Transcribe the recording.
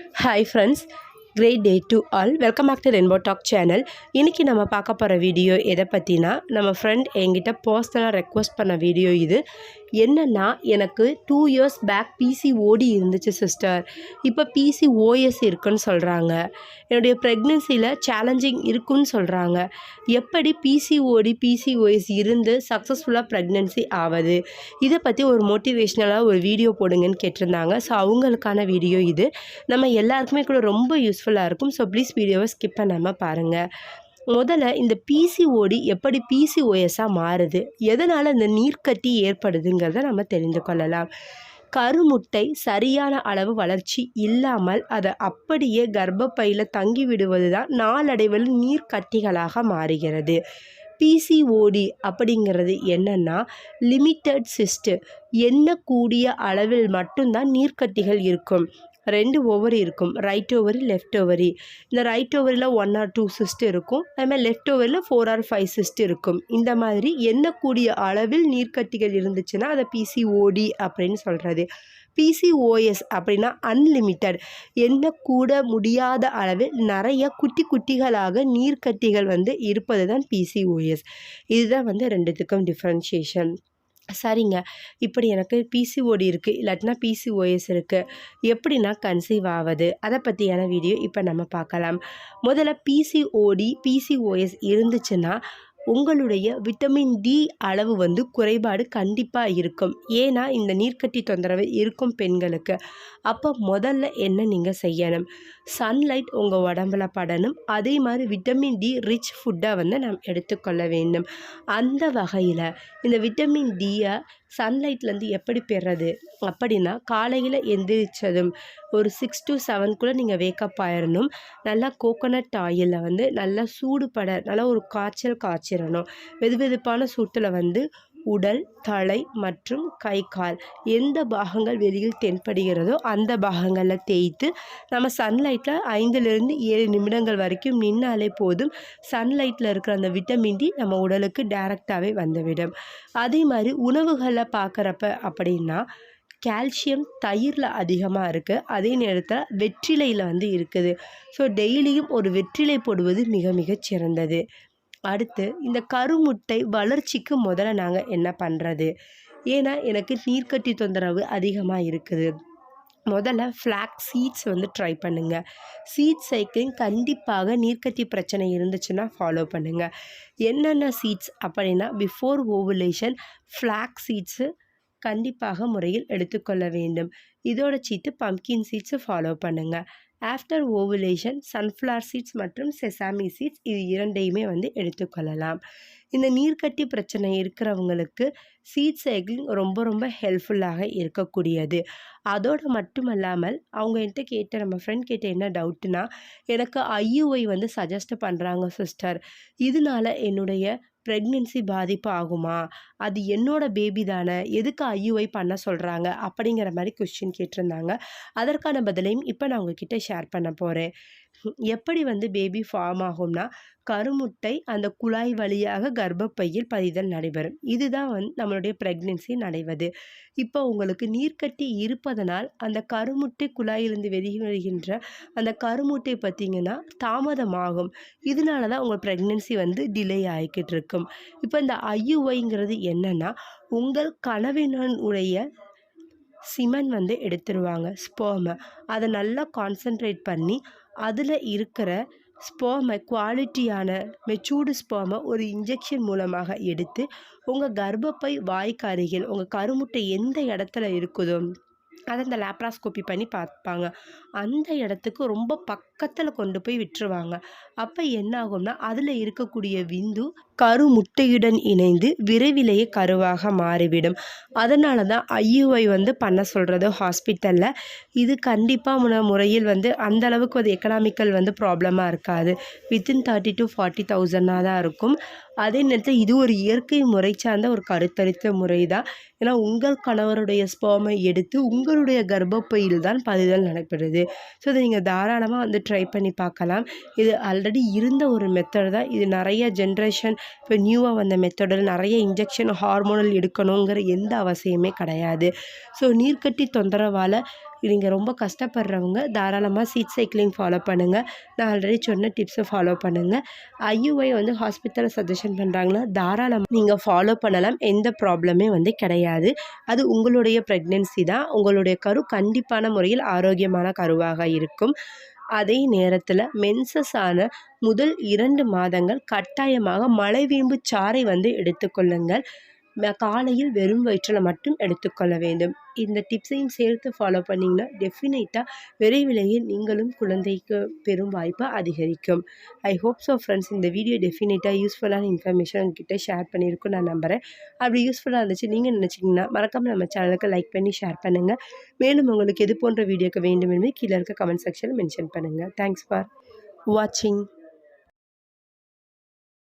Hi friends great day to all welcome back to rainbow talk channel இன்றைக்கி நம்ம பார்க்க போகிற வீடியோ எதை பற்றினா நம்ம ஃப்ரெண்ட் என்கிட்ட பர்சனலாக ரெக்வஸ்ட் பண்ண வீடியோ இது. என்னென்னா எனக்கு டூ இயர்ஸ் பேக் பிசிஓடி இருந்துச்சு சிஸ்டர் இப்போ பிசிஓஎஸ் இருக்குன்னு சொல்கிறாங்க என்னுடைய ப்ரெக்னென்சியில் சேலஞ்சிங் இருக்குன்னு சொல்கிறாங்க எப்படி பிசிஓடி பிசிஓஎஸ் இருந்து சக்ஸஸ்ஃபுல்லாக ப்ரெக்னென்சி ஆகுது இதை பற்றி ஒரு மோட்டிவேஷ்னலாக ஒரு வீடியோ போடுங்கன்னு கேட்டிருந்தாங்க. ஸோ அவங்களுக்கான வீடியோ இது. நம்ம எல்லாருக்குமே கூட ரொம்ப யூஸ்ஃபுல்லாக இருக்கும். ஸோ ப்ளீஸ் வீடியோவை ஸ்கிப் பண்ணாமல் பாருங்கள் முதல்ல இந்த பிசிஓடி எப்படி பிசிஓஎஸ்ஸாக மாறுது? எதனால் இந்த நீர்க்கட்டி ஏற்படுதுங்கிறத நம்ம தெரிந்து கொள்ளலாம். கருமுட்டை சரியான அளவு வளர்ச்சி இல்லாமல் அதை அப்படியே கர்ப்பப்பையில் தங்கி விடுவது தான் நாளடைவில் நீர்க்கட்டிகளாக மாறுகிறது. பிசிஓடி அப்படிங்கிறது என்னென்னா லிமிட்டட் சிஸ்ட்டு எண்ணக்கூடிய அளவில் மட்டும்தான் நீர்க்கட்டிகள் இருக்கும். ரெண்டு ஓவரி இருக்கும். ரைட் ஓவரி லெஃப்ட் ஓவரி இந்த ரைட் ஓவரியில் ஒன் ஆர் டூ சிஸ்ட் இருக்கும். அதுமாதிரி லெஃப்ட் ஓவரில் ஃபோர் ஆர் ஃபைவ் சிஸ்ட் இருக்கும். இந்த மாதிரி எண்ணக்கூடிய அளவில் நீர்க்கட்டிகள் இருந்துச்சுன்னா அதை பிசிஓடி அப்படின்னு சொல்கிறது பிசிஓஎஸ் அப்படின்னா அன்லிமிட்டட் எண்ணக்கூட முடியாத அளவில் நிறைய குட்டி குட்டிகளாக நீர்க்கட்டிகள் வந்து இருப்பது தான் பிசிஓஎஸ் இதுதான் வந்து ரெண்டுத்துக்கும் டிஃப்ரென்ஷியேஷன் சரிங்க. இப்படி எனக்கு பிசிஓடி இருக்குது இல்லாட்டினா பிசிஓஎஸ் இருக்குது எப்படின்னா கன்சீவ் ஆகுது அதை பற்றியான வீடியோ இப்போ நம்ம பார்க்கலாம். முதல்ல பிசிஓடி பிசிஓஎஸ் இருந்துச்சுன்னா உங்களுடைய விட்டமின் டி அளவு வந்து குறைபாடு கண்டிப்பாக இருக்கும். ஏன்னா இந்த நீர்க்கட்டி தொந்தரவு இருக்கும் பெண்களுக்கு. அப்போ முதல்ல என்ன நீங்கள் செய்யணும்? சன்லைட் உங்கள் உடம்புல படணும். அதே மாதிரி விட்டமின் டி ரிச் ஃபுட்டை வந்து நாம் எடுத்துக்கொள்ள வேண்டும். அந்த வகையில் இந்த விட்டமின் டியை சன்லைட்லேருந்து எப்படி பெறது அப்படின்னா காலையில் எந்திரிச்சதும் ஒரு சிக்ஸ் டு செவன்குள்ளே நீங்கள் வேக்கப் ஆயிடணும் நல்லா கோகோனட் ஆயிலில் வந்து நல்லா சூடுபட நல்லா ஒரு காய்ச்சல் வச்சிடணும் வெது வெதுப்பான சூட்டில் வந்து உடல் தலை மற்றும் கை கால். எந்த பாகங்கள் வெளியில் தென்படுகிறதோ அந்த பாகங்களில் தேய்த்து நம்ம சன்லைட்டில் ஐந்துலேருந்து ஏழு நிமிடங்கள் வரைக்கும் நின்னாலே போதும். சன்லைட்டில் இருக்கிற அந்த விட்டமின் டி நம்ம உடலுக்கு டைரெக்டாகவே வந்துவிடும். அதே மாதிரி உணவுகளை பார்க்குறப்ப அப்படின்னா கால்சியம் தயிரில் அதிகமாக இருக்குது அதே நேரத்தில் வெற்றிலையில் வந்து இருக்குது. ஸோ டெய்லியும் ஒரு வெற்றிலை போடுவது மிக மிகச் சிறந்தது. அடுத்து இந்த கருமுட்டை வளர்ச்சிக்கு முதல்ல நாங்கள் என்ன பண்ணுறது ஏன்னா எனக்கு நீர்க்கட்டி தொந்தரவு அதிகமாக இருக்குது. முதல்ல ஃப்ளாக் சீட்ஸ் வந்து ட்ரை பண்ணுங்கள் சீட் சைக்கிளிங் கண்டிப்பாக நீர்க்கட்டி பிரச்சனை இருந்துச்சுன்னா ஃபாலோ பண்ணுங்கள் என்னென்ன சீட்ஸ் அப்படின்னா பிஃபோர் ஓவுலேஷன் ஃப்ளாக் சீட்ஸு கண்டிப்பாக முறையில் எடுத்துக்கொள்ள வேண்டும். இதோட சீட்டு பம்கின் சீட்ஸு ஃபாலோ பண்ணுங்கள் ஆஃப்டர் ஓவுலேஷன் சன்ஃப்ளவர் சீட்ஸ் மற்றும் செசாமி சீட்ஸ் இது இரண்டையுமே வந்து எடுத்துக்கொள்ளலாம் இந்த நீர்க்கட்டி பிரச்சனை இருக்கிறவங்களுக்கு சீட் சைக்கிளிங் ரொம்ப ரொம்ப ஹெல்ப்ஃபுல்லாக இருக்கக்கூடியது. அதோடு மட்டுமல்லாமல் அவங்க என்கிட்ட கேட்ட நம்ம ஃப்ரெண்ட் கேட்ட என்ன டவுட்னா எனக்கு ஐயுஐ வந்து சஜஸ்ட் பண்ணுறாங்க சிஸ்டர் இதனால என்னுடைய ப்ரெக்னென்சி பாதிப்பு ஆகுமா? அது என்னோட பேபி தானே எதுக்கு ஐயுஐ பண்ண சொல்கிறாங்க அப்படிங்கிற மாதிரி கொஸ்டின் கேட்டிருந்தாங்க. அதற்கான பதிலையும் இப்போ நான் உங்ககிட்ட ஷேர் பண்ண போகிறேன் எப்படி வந்து பேபி ஃபார்ம் ஆகும்னா கருமுட்டை அந்த குழாய் வழியாக கர்ப்பப்பையில் பதிதல் நடைபெறும். இதுதான் வந்து நம்மளுடைய ப்ரெக்னென்சி நடைவது. இப்போ உங்களுக்கு நீர்க்கட்டி இருப்பதனால் அந்த கருமுட்டை குழாயிலிருந்து வெளிவருகின்ற அந்த கருமுட்டை பார்த்திங்கன்னா தாமதமாகும். இதனால தான் உங்கள் ப்ரெக்னென்சி வந்து டிலே ஆகிக்கிட்டு இருக்கும். இப்போ இந்த ஐயுஐங்கிறது என்னென்னா உங்கள் கனவினுடைய சிமன் வந்து எடுத்துருவாங்க ஸ்போமை அதை நல்லா கான்சென்ட்ரேட் பண்ணி அதில் இருக்கிற ஸ்போமை குவாலிட்டியான மெச்சூர்டு ஸ்போமை ஒரு இன்ஜெக்ஷன் மூலமாக எடுத்து உங்கள் கர்ப்பப்பை வாய்க்கு அருகில் உங்கள் கருமுட்டை எந்த இடத்துல இருக்குதோ அதை அந்த லேப்ராஸ்கோப்பி பண்ணி பார்ப்பாங்க. அந்த இடத்துக்கு ரொம்ப பக்கத்தில் கொண்டு போய் விட்டுருவாங்க. அப்போ என்ன ஆகும்னா அதில் இருக்கக்கூடிய விந்து கரு முட்டையுடன் இணைந்து விரைவிலேயே கருவாக மாறிவிடும். அதனால தான் ஐயுஐ வந்து பண்ண சொல்கிறது ஹாஸ்பிட்டலில். இது கண்டிப்பாக முறையில் வந்து அந்த அளவுக்கு அது எக்கனாமிக்கல் வந்து ப்ராப்ளமாக இருக்காது. வித்தின் தேர்ட்டி டு ஃபார்ட்டி தௌசண்டாக தான் இருக்கும். அதே நேரத்தில் இது ஒரு இயற்கை முறை சார்ந்த ஒரு கருத்தரித்த முறை தான் ஏன்னா உங்கள் கணவருடைய ஸ்போமை எடுத்து உங்களுடைய கர்ப்பப்பையில் தான் பதிதல் நடைபெறுது ஸோ இதை நீங்கள் தாராளமாக வந்து ட்ரை பண்ணி பார்க்கலாம். இது ஆல்ரெடி இருந்த ஒரு மெத்தட் தான். இது நிறைய ஜென்ரேஷன் இப்போ நியூவாக வந்த மெத்தடில் நிறைய இன்ஜெக்ஷன் ஹார்மோனல் எடுக்கணுங்கிற எந்த அவசியமே கிடையாது. ஸோ நீர்க்கட்டி தொந்தரவால் நீங்கள் ரொம்ப கஷ்டப்படுறவங்க தாராளமாக சீட் சைக்கிளிங் ஃபாலோ பண்ணுங்கள் நான் ஆல்ரெடி சொன்ன டிப்ஸை ஃபாலோ பண்ணுங்கள் ஐயுஐ வந்து ஹாஸ்பிட்டலில் சஜஷன் பண்ணுறாங்களா தாராளமாக நீங்கள் ஃபாலோ பண்ணலாம். எந்த ப்ராப்ளமே வந்து கிடையாது. அது உங்களுடைய ப்ரெக்னென்சி தான். உங்களுடைய கரு கண்டிப்பான முறையில் ஆரோக்கியமான கருவாக இருக்கும். அதே நேரத்தில் மென்சஸ் ஆன முதல் இரண்டு மாதங்கள் கட்டாயமாக மலைவேம்பு சாறை வந்து எடுத்துக்கொள்ளுங்கள் காலையில் வெறும் வயிற்றில் மட்டும் எடுத்துக்கொள்ள வேண்டும். இந்த டிப்ஸையும் சேர்த்து ஃபாலோ பண்ணிங்கன்னா டெஃபினட்டாக விரைவிலேயே நீங்களும் குழந்தைக்கு பெரும் வாய்ப்பு அதிகரிக்கும். ஐ ஹோப் ஸோ ஃப்ரெண்ட்ஸ் இந்த வீடியோ டெஃபினட்டாக யூஸ்ஃபுல்லான இன்ஃபர்மேஷன் உங்ககிட்ட ஷேர் பண்ணியிருக்கும் நான் நம்புகிறேன் அப்படி யூஸ்ஃபுல்லாக இருந்துச்சு நீங்கள் நினச்சிங்கன்னா மறக்காமல் நம்ம சேனலுக்கு லைக் பண்ணி ஷேர் பண்ணுங்கள் மேலும் உங்களுக்கு எது போன்ற வீடியோக்கு வேண்டும் என்று கீழே இருக்க கமெண்ட் செக்ஷனில் மென்ஷன் பண்ணுங்கள் தேங்க்ஸ் ஃபார் வாட்சிங்